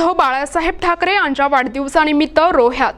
उद्धव बाळासाहेब ठाकरे यांच्या वाढदिवसानिमित्त रोह्यात.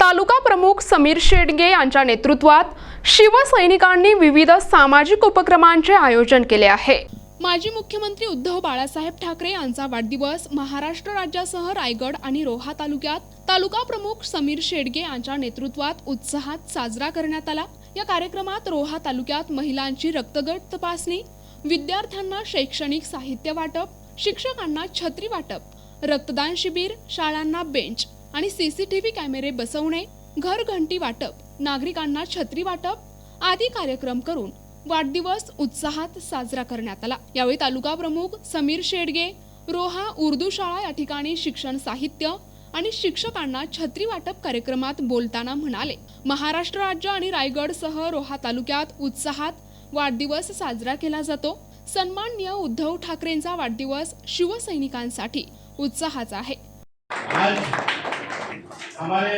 तालुका प्रमुख समीर शेडगे यांच्या नेतृत्वात शिवसैनिकांनी विविध सामाजिक उपक्रमांचे आयोजन केले आहे. माजी मुख्यमंत्री उद्धव बाळासाहेब ठाकरे यांचा वाढदिवस महाराष्ट्र राज्यासह रायगड आणि रोहा तालुक्यात तालुका प्रमुख समीर शेडगे यांच्या नेतृत्वात उत्साहात साजरा करण्यात आला. या कार्यक्रमात रोहा तालुक्यात महिलांची रक्तगट तपासणी विद्यार्थ्यांना शैक्षणिक साहित्य वाटप शिक्षकांना छत्री वाटप रक्तदान शिबिर शाळांना बेंच आणि सीसीटीव्ही कॅमेरे बसवणे घर घंटी वाटप नागरिकांना छत्री वाटप आदी कार्यक्रम करून वाढदिवस उत्साहात साजरा करण्यात आला. यावेळी तालुका प्रमुख समीर शेडगे रोहा उर्दू शाळा या ठिकाणी शिक्षण साहित्य आणि शिक्षकांना छत्री वाटप कार्यक्रमात बोलताना म्हणाले. महाराष्ट्र राज्य आणि रायगड सह रोहा तालुक्यात उत्साहात वाढदिवस साजरा केला जातो. सन्माननीय उद्धव ठाकरेंचा वाढदिवस शिवसैनिकांसाठी उत्साहाचा आहे. आज हमारे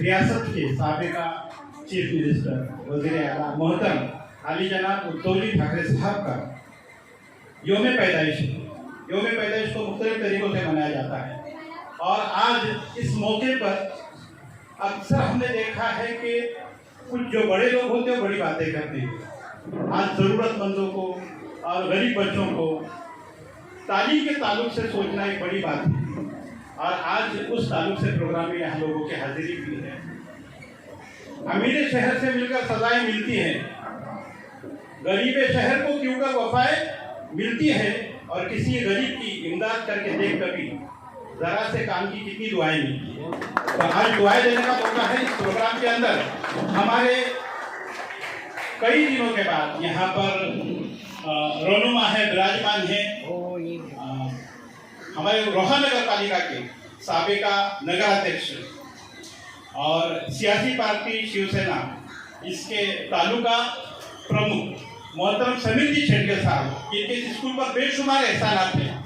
रियासत के सबका चीफ मिनिस्टर वज़ीर अला मोहतरम अली जनाब उद्धव जी ठाकरे साहब का योम पैदाइश योम पैदाइश को मुख्तलिफ़ तरीकों से मनाया जाता है। और आज इस मौके पर अक्सर हमने देखा है कि कुछ जो बड़े लोग होते हैं बड़ी बातें करते हैं। आज ज़रूरतमंदों को और गरीब बच्चों को तालीम के ताल्लुक से सोचना एक बड़ी बात है। और आज उस ताल्लुक से प्रोग्राम में यहाँ लोगों की हाजिरी भी है। अमीर शहर से मिलकर सजाएँ मिलती हैं। गरीब शहर को क्यों कर वफाएँ मिलती है और किसी गरीब की इमदाद करके देख कभी जरा से काम की कितनी दुआएँ मिलती है। तो आज दुआएँ देने का मौका है इस प्रोग्राम के अंदर। हमारे कई दिनों के बाद यहाँ पर रोनुमा है, विराजमान है। हमारे रोहा नगर पालिका के सबका नगर अध्यक्ष और सियासी पार्टी शिवसेना इसके तालुका प्रमुख मोहतरम समीर जी शेडगे साहब इनके स्कूल पर बेशुमार एहसानात हैं।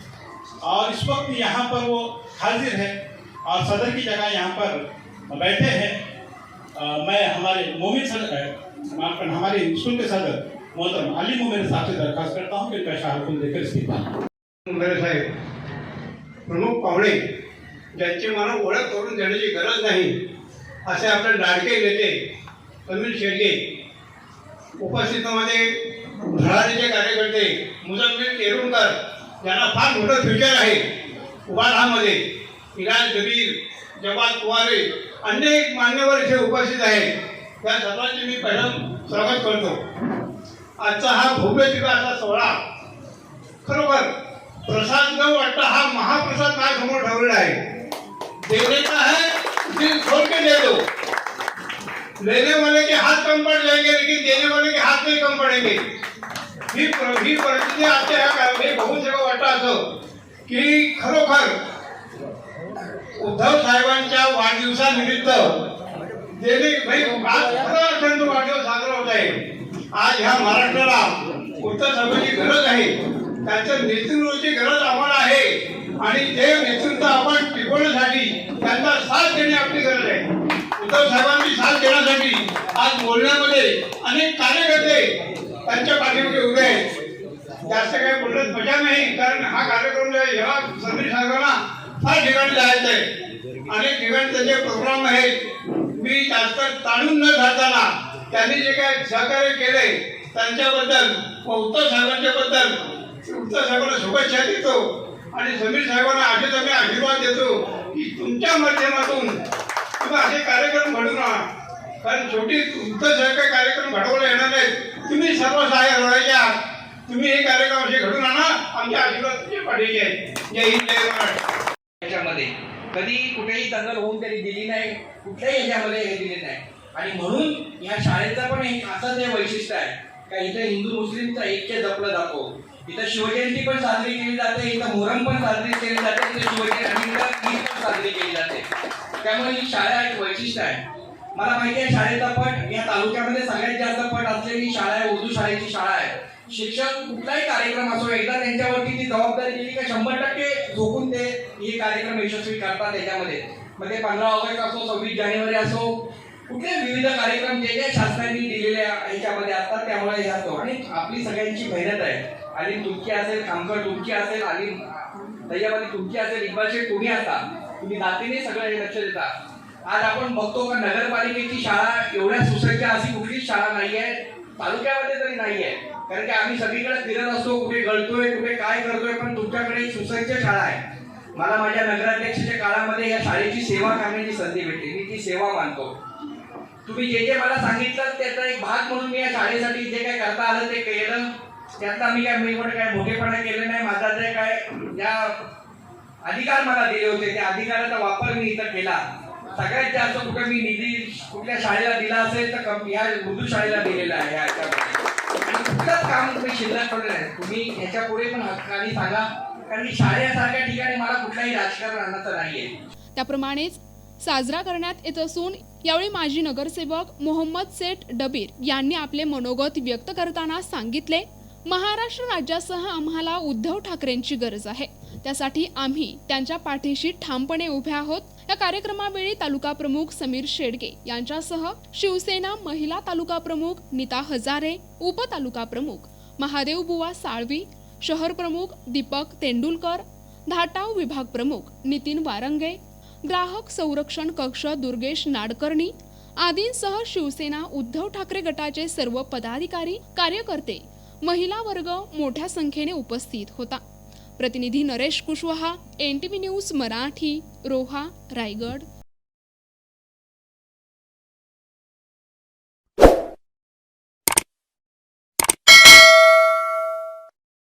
और इस वक्त यहाँ पर वो हाजिर है और सदर की जगह यहाँ पर बैठे हैं। मैं हमारे मोमिन अ, हमारे स्कूल के सदर मोहतरम अली मोमिन साहब से दरखास्त करता हूँ कि इनका शाहरुख देकर इस्तीफा। साहेब. प्रमुख पाहुणे ज्यांची मला ओळख करून देण्याची गरज नाही असे आपले लाडके नेते अनिल शेळके उपस्थितामध्ये धडाडीचे कार्यकर्ते मुजम्मिल केरुणकर यांना फार मोठं फ्युचर आहे. उबाडामध्ये इराज जबीर जवाद कुवारे अनेक मान्यवर इथे उपस्थित आहेत. त्या सर्वांचे मी पहिलं स्वागत करतो. आजचा हा भव्य दिवसाचा सोहळा खरोखर प्रसाद न वाटता हा महाप्रसाद काय समोर ठेवलेला आहे. देने आहे है दिल खोल के दे दो लेने वाले के हाथ कम पड़ जाएंगे लेकिन देने वाले के हाथ नहीं कम पड़ेंगे ही प्र- ही परिस्थिती आजच्या ह्या काळामध्ये बहुत जेव्हा वाटतं असं की खरोखर उद्धव साहेबांच्या वाढदिवसानिमित्त देणे भाई आज खरा अर्थाने वाढदिवस साजरा होत आहे. आज ह्या महाराष्ट्राला उत्तर सभेची गरज आहे. त्यांच्या नेतृत्वाची गरज आम्हाला आहे. आणि ते नेतृत्व आपण टिकवण्यासाठी त्यांचा साथ देणे आपली गरज आहे. उद्धव साहेबांची साथ देण्यासाठी आज बोलण्यामध्ये अनेक कार्यकर्ते त्यांच्या पाठीमध्ये उभे आहेत. जास्त काही बोलत मजा नाही कारण हा कार्यक्रम जो आहे ह्या समीर साहेबांना फार ठिकाणी जायचं आहे. अनेक ठिकाणी त्याचे प्रोग्राम आहेत. मी जास्त ताणून न जाताना त्यांनी जे काय सहकार्य केले त्यांच्याबद्दल व उत्तर साहेबांच्या बद्दल उत्तर साहेबांना शुभेच्छा देतो. आणि समीर साहेबांना आजच आम्ही आशीर्वाद देतो की तुमच्या माध्यमातून तुम्ही असे कार्यक्रम घडून ना कारण शेवटी तुमचं साहेब काही कार्यक्रम घडवला येणार नाहीत तुम्ही सर्व सहाय्य रहायचे आहात तुम्ही हे कार्यक्रम असे घडून आणा. आमच्या आशीर्वाद तुमचे पाठवले आहेत. जय हिंद जय महाराष्ट्र. याच्यामध्ये कधी कुठेही दंगल होऊन त्यांनी दिली नाही कुठल्याही ह्याच्यामध्ये हे दिले नाही. आणि म्हणून या शाळेचं पण एक असंच हे वैशिष्ट्य आहे. का इथं हिंदू मुस्लिमचं ऐक्य जपलं जातो. इथं शिवजयंती पण साजरी केली जाते इथं मोहरम पण साजरी केली जाते इथं शिवजयंती पण साजरी केली जाते. त्यामुळे ही शाळा एक वैशिष्ट्य आहे. मला माहिती आहे शाळेचा पट या तालुक्यामध्ये सगळ्यात जास्त पट असलेली शाळा आहे उर्दू शाळेची शाळा आहे. शिक्षक कुठलाही कार्यक्रम असो एकदा त्यांच्यावरती ती जबाबदारी दिली का शंभर टक्के झोकून ते हे कार्यक्रम यशस्वी करतात त्याच्यामध्ये. मग ते पंधरा ऑगस्ट असो सव्वीस जानेवारी असो कुठले विविध कार्यक्रम जे जे शासनाने दिलेल्या ह्याच्यामध्ये असतात त्यामुळे हे असतो आणि आपली सगळ्यांची मेहनत आहे. आणि तुमकी असेल खामकर तुमकी असेल आणि त्याच्यामध्ये तुमची असेल इक्बाल शेठ कोणी असता? तुम्ही जातीने सगळं हे लक्ष देता. आज आपण बघतो का नगरपालिकेची शाळा एवढ्या सुसज्ज अशी कुठलीच शाळा नाही आहे तालुक्यामध्ये तरी नाही आहे कारण की आम्ही सगळीकडे फिरत असतो कुठे गळतोय कुठे काय करतोय पण तुमच्याकडे सुसज्ज शाळा आहे. मला माझ्या नगराध्यक्षाच्या काळामध्ये या शाळेची सेवा करण्याची संधी भेटली. मी ती सेवा मानतो. तुम्ही जे जे मला सांगितलं त्याचा एक भाग म्हणून मी या शाळेसाठी जे काय करता आलं ते केलं. त्यातला मी काय मी पण काय मोठेपणा केले नाही माझा जे काय ज्या अधिकार मला दिले होते त्या अधिकाराचा वापर मी इथं केला. सगळ्यात जास्त कुठे मी निधी कुठल्या शाळेला दिला असेल तर कम- या उर्दू शाळेला दिलेला आहे आणि कुठलंच काम तुम्ही शिल्लक पडलं नाही. तुम्ही ह्याच्या पुढे पण हक्काने सांगा. कारण की शाळेसारख्या ठिकाणी मला कुठलाही राजकारण आणायचं नाहीये. त्याप्रमाणेच साजरा करण्यात येत असून यावेळी माजी नगरसेवक मोहम्मद सेठ डबीर यांनी आपले मनोगत व्यक्त करताना सांगितले. महाराष्ट्र राज्यासह आम्हाला उद्धव ठाकरेंची गरज आहे. त्यासाठी आम्ही त्यांच्या पाठीशी ठामपणे उभे आहोत. या कार्यक्रमावेळी तालुका प्रमुख समीर शेडगे यांच्यासह शिवसेना महिला तालुका प्रमुख नीता हजारे उपतालुका प्रमुख महादेव बुवा साळवी शहर प्रमुख दीपक तेंडुलकर धाटाव विभाग प्रमुख नितीन वारंगे ग्राहक संरक्षण कक्ष दुर्गेश नाडकर्णी आदींसह शिवसेना उद्धव ठाकरे गटाचे सर्व पदाधिकारी कार्यकर्ते महिला वर्ग मोठ्या संख्येने उपस्थित होता. प्रतिनिधी Naresh Kushwaha N T V news Marathi Roha Raigad.